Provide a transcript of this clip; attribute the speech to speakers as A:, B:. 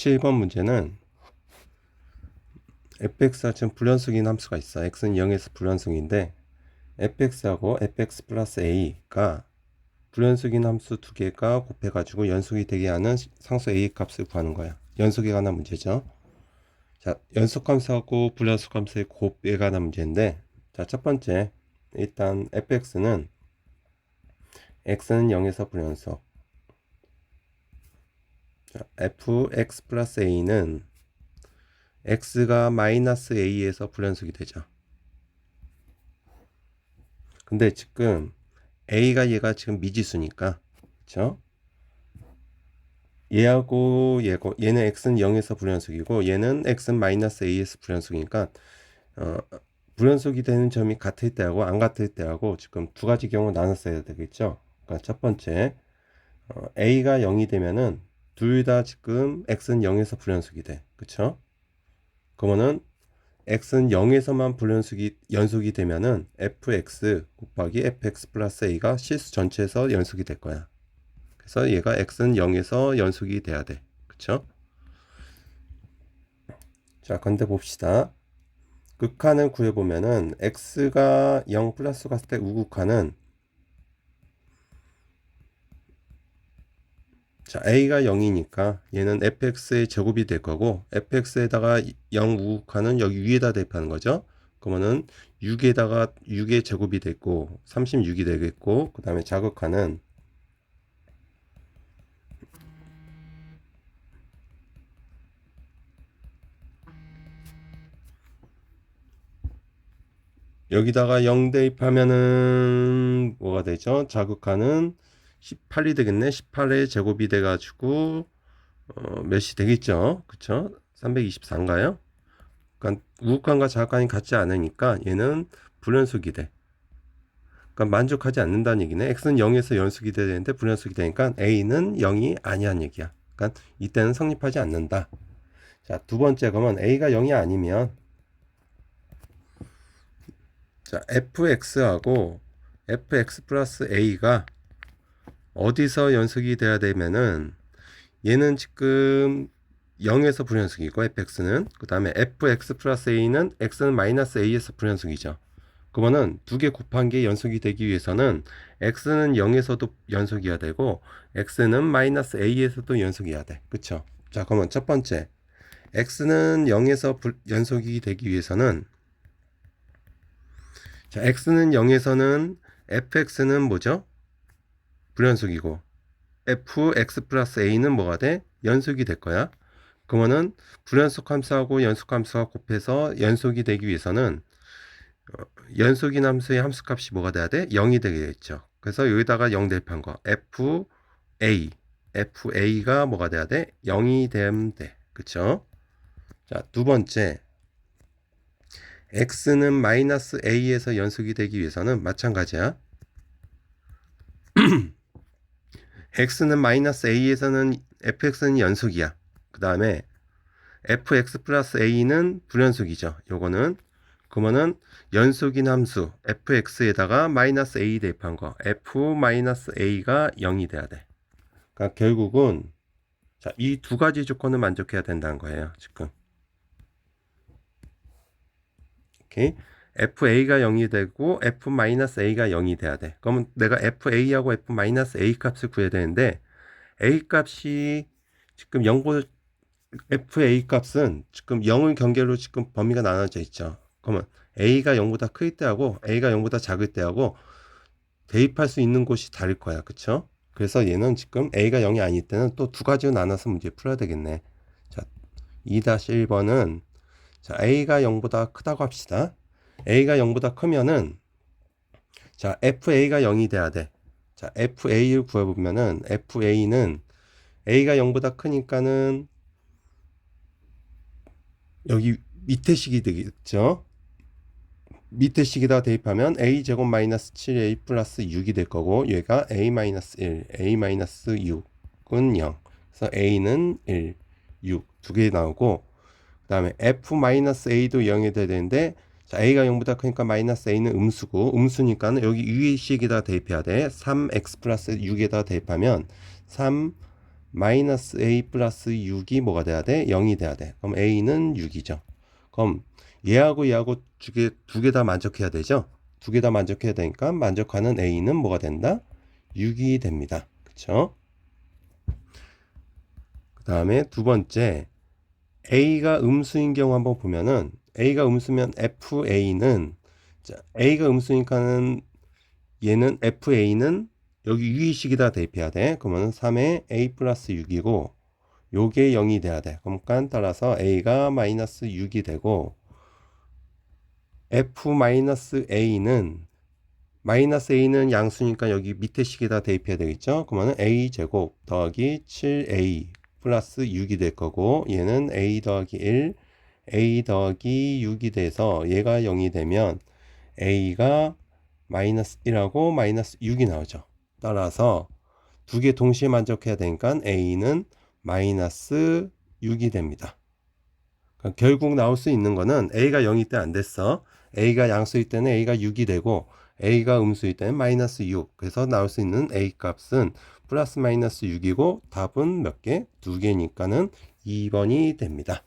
A: 17번 문제는 fx가 지금 불연속인 함수가 있어. x는 0에서 불연속인데 fx하고 fx 플러스 a가 불연속인 함수 두 개가 곱해가지고 연속이 되게 하는 상수 a 값을 구하는 거야. 연속에 관한 문제죠. 자, 연속 함수하고 불연속 함수의 곱에 관한 문제인데 자, 첫 번째 일단 fx는 x는 0에서 불연속 자, fx 플러스 a는 x가 마이너스 a에서 불연속이 되죠. 근데 지금 a가 얘가 지금 미지수니까 그쵸? 얘하고 얘고 얘는 x는 0에서 불연속이고 얘는 x는 마이너스 a에서 불연속이니까 어, 불연속이 되는 점이 같을 때하고 안 같을 때하고 지금 두 가지 경우 나눴어야 되겠죠. 그러니까 첫 번째 어, a가 0이 되면은 둘 다 지금 x는 0에서 불연속이 돼. 그쵸? 그러면은 x는 0에서만 불연속이 연속이 되면은 fx 곱하기 fx 플러스 a가 실수 전체에서 연속이 될 거야. 그래서 얘가 x는 0에서 연속이 돼야 돼. 그쵸? 자, 근데 봅시다. 극한을 구해보면은 x가 0 플러스 갔을 때 우극한은 자, a가 0이니까 얘는 fx의 제곱이 될 거고 fx에다가 0 우극하는 여기 위에다 대입하는 거죠. 그러면은 6에다가 6의 제곱이 됐고 36이 되겠고 그 다음에 자극하는 여기다가 0 대입하면은 뭐가 되죠? 자극하는 18이 되겠네. 18의 제곱이 돼가지고 어, 몇이 되겠죠? 그쵸? 324인가요? 그러니까 우극한과 자극한이 같지 않으니까 얘는 불연속이 돼. 그러니까 만족하지 않는다는 얘기네. x는 0에서 연속이 돼야 되는데 불연속이 되니까 a는 0이 아니한 얘기야. 그러니까 이때는 성립하지 않는다. 자, 두 번째 그러면 a가 0이 아니면 자, fx하고 fx 플러스 a가 어디서 연속이 돼야 되면은 얘는 지금 0에서 불연속이고 fx는 그 다음에 fx 플러스 a는 x는 마이너스 a에서 불연속이죠. 그러면은 두개 곱한 게 연속이 되기 위해서는 x는 0에서도 연속이어야 되고 x는 마이너스 a에서도 연속이어야 돼. 그쵸? 자 그러면 첫 번째 x는 0에서 불, 연속이 되기 위해서는 자 x는 0에서는 fx는 뭐죠? 불연속이고 fx 플러스 a는 뭐가 돼? 연속이 될 거야. 그러면은 불연속 함수하고 연속 함수가 곱해서 연속이 되기 위해서는 어, 연속인 함수의 함수값이 뭐가 돼야 돼? 0이 되겠죠. 그래서 여기다가 0 대입한 거 fa fa가 뭐가 돼야 돼? 0이 되면 돼. 그쵸? 자, 두 번째 x는 마이너스 a에서 연속이 되기 위해서는 마찬가지야. x는 마이너스 a에서는 fx는 연속이야. 그 다음에 fx 플러스 a는 불연속이죠. 요거는 그러면은 연속인 함수 fx에다가 마이너스 a 대입한 거 f 마이너스 a가 0이 돼야 돼. 그러니까 결국은 자, 이두 가지 조건을 만족해야 된다는 거예요. 지금. 오케이. FA가 0이 되고 F-A가 0이 돼야 돼. 그러면 내가 FA하고 F-A 값을 구해야 되는데 A 값이 지금 0보다 FA 값은 지금 0을 경계로 지금 범위가 나눠져 있죠. 그러면 A가 0보다 클 때하고 A가 0보다 작을 때하고 대입할 수 있는 곳이 다를 거야. 그쵸? 그래서 얘는 지금 A가 0이 아닐 때는 또 두 가지로 나눠서 문제 풀어야 되겠네. 자, 2-1번은 자, A가 0보다 크다고 합시다. A가 0보다 크면은 자 fa가 0이 돼야 돼. 자 fa를 구해보면은 fa는 a가 0보다 크니까는 여기 밑에 식이 되겠죠. 밑에 식에다 대입하면 a 제곱 마이너스 7a 플러스 6이 될 거고 얘가 a 마이너스 1, a 마이너스 6은 0. 그래서 a는 1, 6 두 개 나오고 그 다음에 f 마이너스 a도 0이 돼야 되는데 자, a가 0보다 크니까 마이너스 a는 음수고 음수니까는 여기 위식에다 대입해야 돼. 3x 플러스 6에다 대입하면 3 마이너스 a 플러스 6이 뭐가 돼야 돼? 0이 돼야 돼. 그럼 a는 6이죠. 그럼 얘하고 얘하고 두 개 두 개 다 만족해야 되죠. 두 개 다 만족해야 되니까 만족하는 a는 뭐가 된다? 6이 됩니다. 그쵸? 그 다음에 두 번째 a가 음수인 경우 한번 보면은 a가 음수면 fa는 자, a가 음수니까는 얘는 fa는 여기 유의식에다 대입해야 돼. 그러면 3에 a 플러스 6이고 요게 0이 돼야 돼. 그러니까 따라서 a가 마이너스 6이 되고 f 마이너스 a는 마이너스 a는 양수니까 여기 밑에 식에다 대입해야 되겠죠. 그러면 a 제곱 더하기 7a 플러스 6이 될 거고 얘는 a 더하기 1 a 더하기 6이 돼서 얘가 0이 되면 a가 마이너스 1하고 마이너스 6이 나오죠. 따라서 두 개 동시에 만족해야 되니까 a는 마이너스 6이 됩니다. 그러니까 결국 나올 수 있는 거는 a가 0일 때 안 됐어. a가 양수일 때는 a가 6이 되고 a가 음수일 때는 마이너스 6. 그래서 나올 수 있는 a 값은 플러스 마이너스 6이고 답은 몇 개? 두 개니까는 2번이 됩니다.